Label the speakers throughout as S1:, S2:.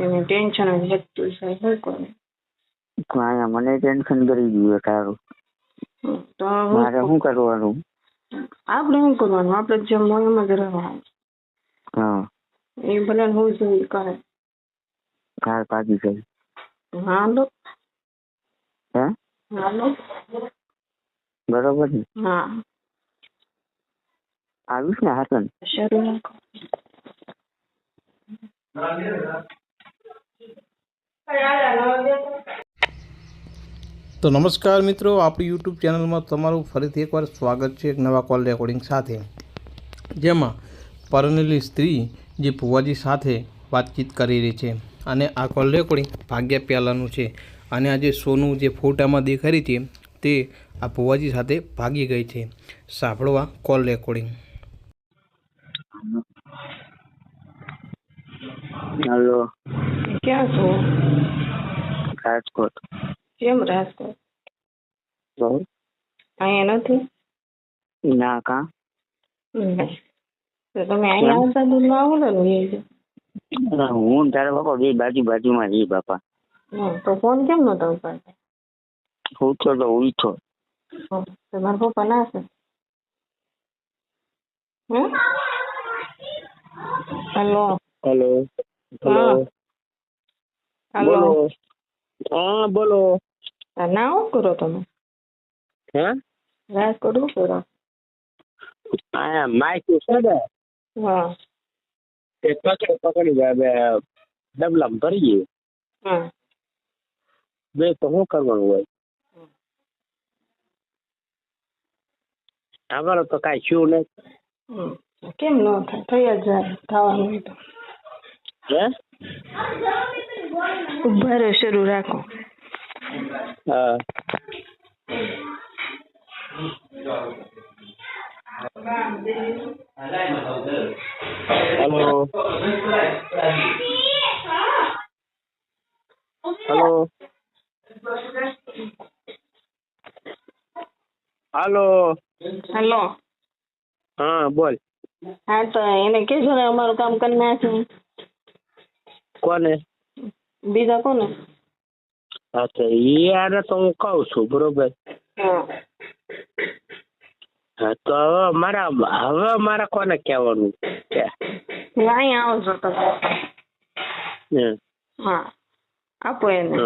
S1: આવતી ટેન્શન જ હેતું છે શું કોને?
S2: અહીંયા મને ટેન્શન કરી ગયું તારું.
S1: તો
S2: મારે શું કરવાનું?
S1: આપણે શું કરવાનું? આપણે જેમ હોય એમ જ રહેવાનું.
S2: હા.
S1: એ ભલે હું જોઈ કરે.
S2: કાર પાકી ગઈ
S1: હાલો.
S2: હે?
S1: હાલો.
S2: બરોબર ને?
S1: હા.
S2: આવીશ ને હાસન
S1: શરૂ રાખો
S3: તો નમસ્કાર મિત્રો, આપણી યુટ્યુબ ચેનલમાં તમારું ફરીથી એકવાર સ્વાગત છે એક નવા કોલ રેકોર્ડિંગ સાથે. જેમાં પરણેલી સ્ત્રી જે ભુવાજી સાથે વાતચીત કરી રહી છે અને આ કોલ રેકોર્ડિંગ ભાગ્યા પ્યાલાનું છે અને આ જે સોનું જે ફોટામાં દેખાઈ રહી છે તે આ ભુવાજી સાથે ભાગી ગઈ છે. સાંભળવા કોલ રેકોર્ડિંગ
S2: હલો
S1: ક્યાં છો?
S2: રાજકોટ.
S1: કેમ રાજકોટ? અહીંયા નથી?
S2: ના કા.
S1: તો તમે અહીંયા આવતા દૂરમાં આવો ને
S2: હું તારા બાપા બે બાજુ બાજુમાં જઈ બાપા.
S1: તો ફોન કેમ નતો ઉપાડતા
S2: હું તો તો ઉઠો
S1: છો તમારા પપ્પા ના છે? હેલો
S2: હેલો
S1: હા. હલો
S2: બોલો. હા બોલો.
S1: ના શું કરો તમે?
S2: હે?
S1: રાજકોટ શું કરો.
S2: આ માઇક છે ને?
S1: હા.
S2: તે પકડી પકડી હવે ડબલામાં ગયું.
S1: હા.
S2: બે તો શું કરવાનું હોય? અમારે તો કાંઈ શું નહીં.
S1: કેમ ન થાય? થઈ જ જાય થવાનું તો.
S2: હે?
S1: ઊભા રહો શરૂ રાખો.
S2: હા. હેલો હેલો હાલો
S1: હલો
S2: હા બોલ.
S1: હા તો એને કેજો ને અમારું કામ કરી નાખ્યું
S2: કોને?
S1: બીજા કોને?
S2: અચ્છા એ આને તો હું કહું છું બરોબર?
S1: હા.
S2: તો હવે મારા હવે મારે કોને કહેવાનું છે?
S1: અહીં આવજો તમે. હા. આપો એને.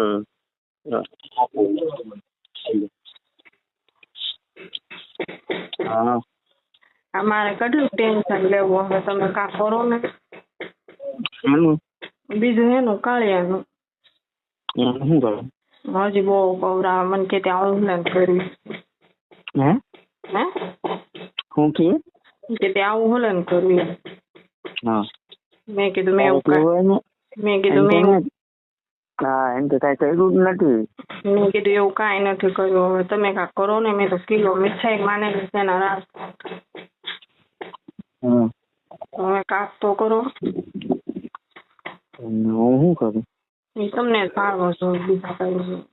S2: હા.
S1: અમારે કેટલું ટેન્શન લેવું હવે તમે કા કરો ને? બીજું એનું કાળિયાનું.
S2: શું કરું?
S1: હજી બહુ કવરા મને કે ત્યાં ઓનલાઈન કર્યું.
S2: હે?
S1: હે?
S2: શું કે?
S1: કે ત્યાં આવું ઓનલાઈન કર્યું.
S2: હા.
S1: મેં કીધું મેં એવું મેં કીધું મેં
S2: હા એમ તો કઈ કર્યું જ નથી.
S1: મેં કીધું એવું કાંઈ નથી કર્યું. હવે તમે કાંક કરો ને મેં તો કિલો મીઠાઈ માને એના રાસ. હવે કાક તો કરો.
S2: હું શું કરું?
S1: એ તમને ભાવો છો બીજા કઈ નહીં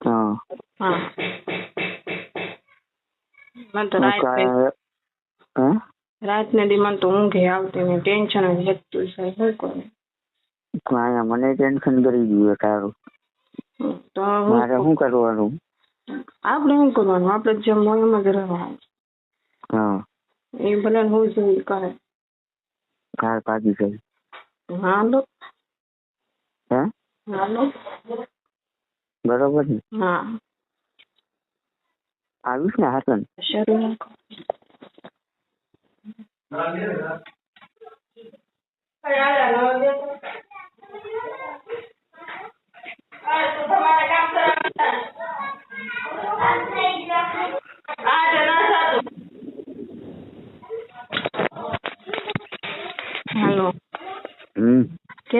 S2: હા.
S1: હા. મને તો રાત
S2: ને દિમાન
S1: રાતને દી મને તો ઊંઘે આવતી ને ટેન્શન જ લેતું છે શું કરું
S2: અહીંયા મને ટેન્શન કરી ગયું તારું.
S1: કારું તો
S2: મારે શું કરવાનું?
S1: આપણે શું કરવાનું? આપણે જેમ હોય એમ જ રહેવાનું.
S2: હા.
S1: એ ભલે હું જોઈ કરે.
S2: કાર પાકી ગઈ
S1: હાલો.
S2: હે?
S1: હાલો.
S2: બરોબર ને?
S1: હા.
S2: આવીશ ને હાસન
S1: શરૂ રાખો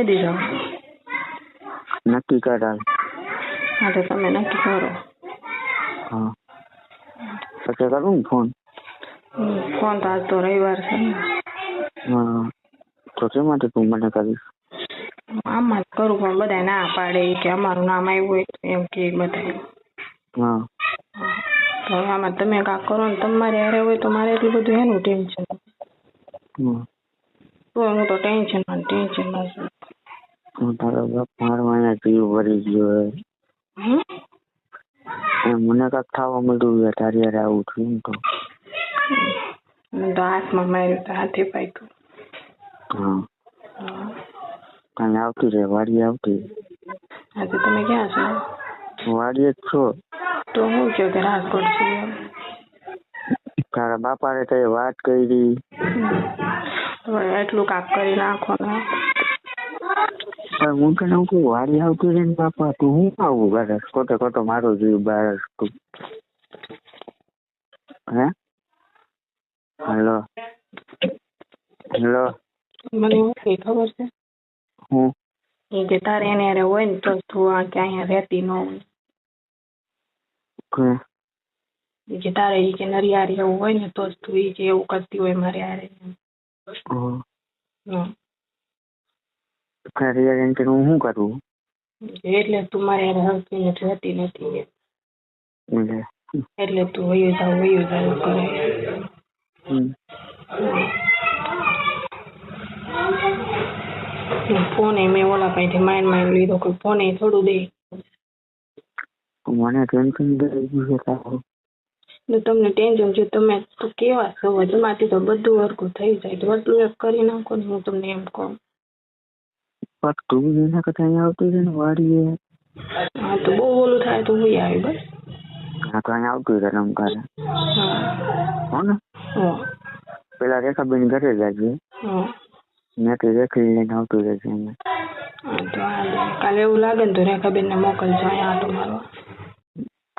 S1: કે દીધો
S2: નક્કી કરાલ
S1: હા તો તમે નક્કી કરો.
S2: હા. પછી કરું ફોન?
S1: ફોન તો આજ તો રવિવાર છે
S2: હા. તો શા માટે તું મને કરીશ?
S1: આમાં જ કરું પણ બધા ના પાડે કે અમારું નામ આવ્યું હોય એમ કે બધા
S2: હા.
S1: તો આમાં તમે કાંક કરો ને તમારે હારે હોય તો મારે એટલું બધું એનું ટેન્શન. તો હું તો ટેન્શનમાં ટેન્શન ટેન્શનમાં છું.
S2: મારો ભરી ગયો હે. મને કાંઈક ખાવા મળ્યું યાર તારી હારે આવું થયું તો.
S1: તો હાથમાં માર્યું તો હાથે પાક્યું.
S2: હા.
S1: હા.
S2: આવતી રહે વાડી આવતી
S1: આજે તમે ક્યાં છો?
S2: વાડીએ જ છો.
S1: તો હું કહો કે રાજકોટ છું?
S2: તારા બાપાને કઈ વાત કરી.
S1: એટલું કાપ કરી નાખો ને.
S2: પણ હું તને હું કહું વાડી આવતી રહે ને બાપા તું હું આવું બારસ ખોટે ખોટો મારો જીવ બાર. હે? હેલો. હેલો.
S1: મને કઈ ખબર છે?
S2: હું?
S1: એ કે તારે એને હારે હોય ને તો તું આ કે અહીંયા રહેતી ન હોય. ઈ કે તારે ઈ કે નરિયારી એવું હોય ને તો જ તું ઈ કે એવું કરતી હોય મારે હારે. હમ
S2: હમ.
S1: હમ.
S2: તારી હારે એમ કે હું શું કરું?
S1: એટલે તું મારે હારે હરખી રહેતી નથી
S2: એટલે.
S1: તું વયું જાવ વયું જાવ કરે. ફોન એ મેં ઓલા પાસેથી માઇન્ડ માઇન લીધો કોઈ ફોન એ થોડું દે.
S2: મને ટેન્શન છે
S1: ને તમને ટેન્શન છે તમે તો કેવા છો તમારાથી તો બધું હરખું થઈ જાય. તો એક કરી નાખો ને હું તમને એમ કહું.
S2: પણ બીજું એના કરતા અહીંયા આવતી રહે ને વાડીએ.
S1: હા તો બહુ ઓલું થાય તો હું આવી બસ.
S2: હા તો અહીંયા આવતું છે રમકારે
S1: હા.
S2: હો. ને પેલા રેખાબેન ઘરે જાજે.
S1: મેં
S2: તો રેખી લઈને આવતું રહેશે અહીંયા
S1: તો કાલે એવું લાગે ને તો રેખાબેન ને મોકલજો અહીંયા આટો મારવા.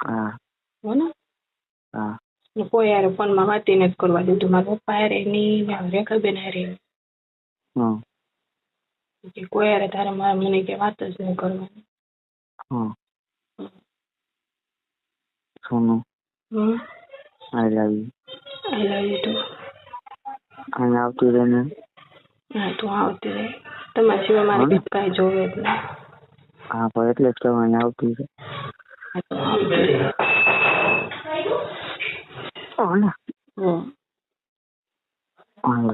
S2: હા.
S1: હો. ને
S2: હા
S1: કોઈ યાર ફોનમાં વાતી નથી કરવા દીધું. મારા પપ્પા હારે ની ને રેખાબેન હારે.
S2: હા.
S1: કે કોઈ યાર તારે મારા મને કે વાત જ નહીં કરવાની.
S2: હા સોનું
S1: હમ.
S2: I love you.
S1: I love you too
S2: અહીંયા આવતી રહે ને?
S1: હા તું આવતી રહે. તમારા સિવાય મારે
S2: બીજું
S1: કાંઈ જોવે જ નહીં.
S2: હા પણ એટલે જ તો અહીં આવતી છે
S1: હા, તો આવતી રહે
S2: હો ને.
S1: હમ.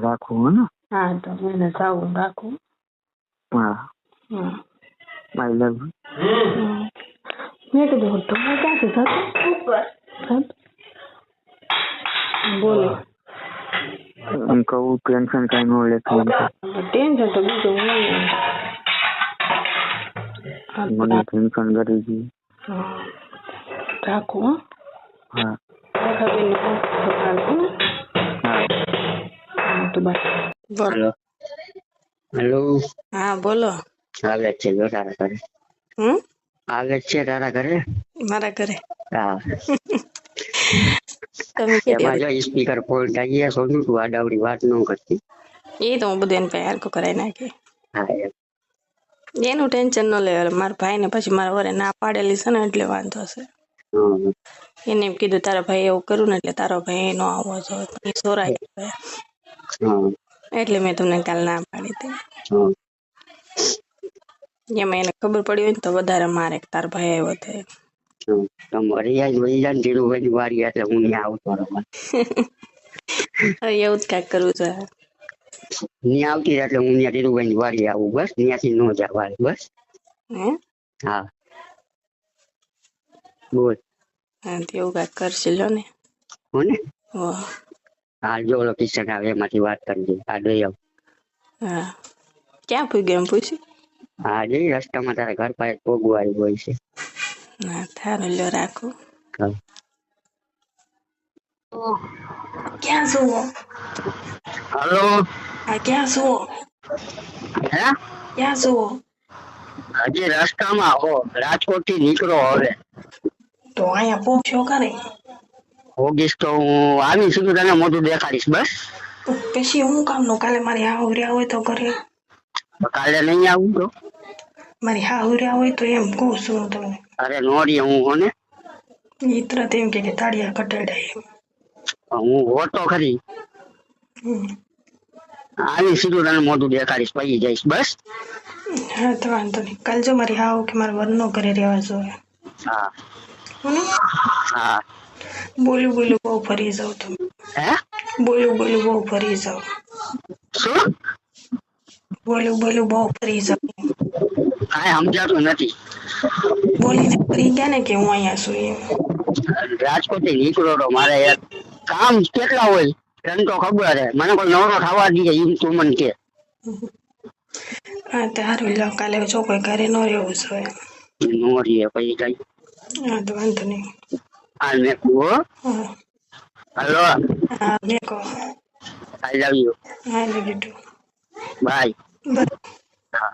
S2: રાખવું હો ને.
S1: હા તો એને સાવ રાખું.
S2: I love.
S1: મેં કીધું તમે ક્યાંથી થતું બોલો
S2: એમ કહું ટેન્શન કઈ ન લેતું
S1: ટેન્શન તો બીજું નહીં
S2: મને ટેન્શન કરી
S1: છે રાખો હા?
S2: હા
S1: હા,
S2: હેલો
S1: હા બોલો
S2: આવે છે જો તારા ઘરે
S1: હમ
S2: આવે છે તારા ઘરે
S1: મારા ઘરે
S2: હા
S1: તમે
S2: એમાં જો સ્પીકર ફોલ્ટ આવી ગયા સોનું તું આડાવડી વાત ન કરતી
S1: એ તો હું બધું એને પાસે હરખું કરાવી નાખી
S2: હા એમ.
S1: એનું ટેન્શન ન લેવાય મારા ભાઈને પછી મારા વરે ના પાડેલી છે ને એટલે વાંધો છે
S2: હમ.
S1: એને એમ કીધું તારા ભાઈ એવું કર્યું ને એટલે તારો ભાઈ નો આવવો જોઈએ પણ એ સોરાય ગયો.
S2: હમ.
S1: એટલે મેં તમને કાલ ના પાડી હતી
S2: હમ.
S1: એમાં એને ખબર પડી હોય ને તો વધારે મારે કે તારો ભાઈ આવ્યો તો
S2: યાદ વહી જાય ને ધીરુભાઈની વારી એટલે હું ત્યાં આવતો રહું
S1: એવું જ કાંઈક કરવું છે.
S2: ત્યાં આવતી એટલે હું ત્યાં ધીરુભાઈની વારી આવું બસ. ત્યાંથી ન જવાય બસ.
S1: હે?
S2: હા. બોલ.
S1: હા તો એવું કાંઈક કરશે લો ને.
S2: હો ને
S1: હો
S2: જો ઓલો કિશન આવે એમાંથી વાત કરજે આ દઈ આવ.
S1: હા. ક્યાં પૂગ્યો એમ પૂછ્યું?
S2: હા જે રસ્તામાં તારા ઘર પાસે પોગું આવ્યું હોય છે.
S1: ના થારું લ્યો રાખો. ક્યાં સુવો?
S2: હલો?
S1: હા ક્યાં સુવો?
S2: હે?
S1: ક્યાં સુવો?
S2: હજી રસ્તામાં હો રાજકોટથી નીકળો હવે.
S1: તો અહીંયા પૂછ્યો કરે
S2: ઓગીસ તો હું આવી સુધી તને મોટું દેખાડીશ બસ.
S1: પછી હું કામનું કાલે મારી આવર્યા હોય તો ઘરે.
S2: તો કાલે નહીં આવું તો.
S1: મારી હા રહ્યા હોય તો એમ કહું છું હું તમને.
S2: અરે નોડીએ હું હો ને?
S1: ઈ તરત એમ કે કે તાળિયા કટાડાય
S2: હું હોતો ખરી. આવી સીધું તને મોઢું દેખાડીશ પછી જઈશ બસ?
S1: હા તો વાંધો નહીં. કાલ જો મારી હાવ કે મારા વરનો ઘરે રહેવા જોઈએ
S2: હા.
S1: હા બોલું બોલું બહુ ફરી જાવ તમે
S2: હે?
S1: બોલું બોલું બહુ ફરી જાવ
S2: શું?
S1: બોલું બોલું બહુ ફરી જાવ
S4: કાંઈ સમજાતું નથી.
S5: બોલીને કરી ગયા ને કે હું અહીંયા છું એમ.
S4: રાજકોટ નીકળો તો મારે યાર કામ કેટલા હોય તને તો ખબર હે મને કોઈ નવરો થવા દે એમ તું મને કે.
S5: હા તારું લો કાલે જો કોઈ ઘરે ન રહેવું છે
S4: નો રહીએ પછી કઈ.
S5: હા તો વાંધો નહીં.
S4: આ મેં કહો હલો.
S5: હા મેં કહો.
S4: I love you
S5: I love you too
S4: bye
S5: bye
S4: હા.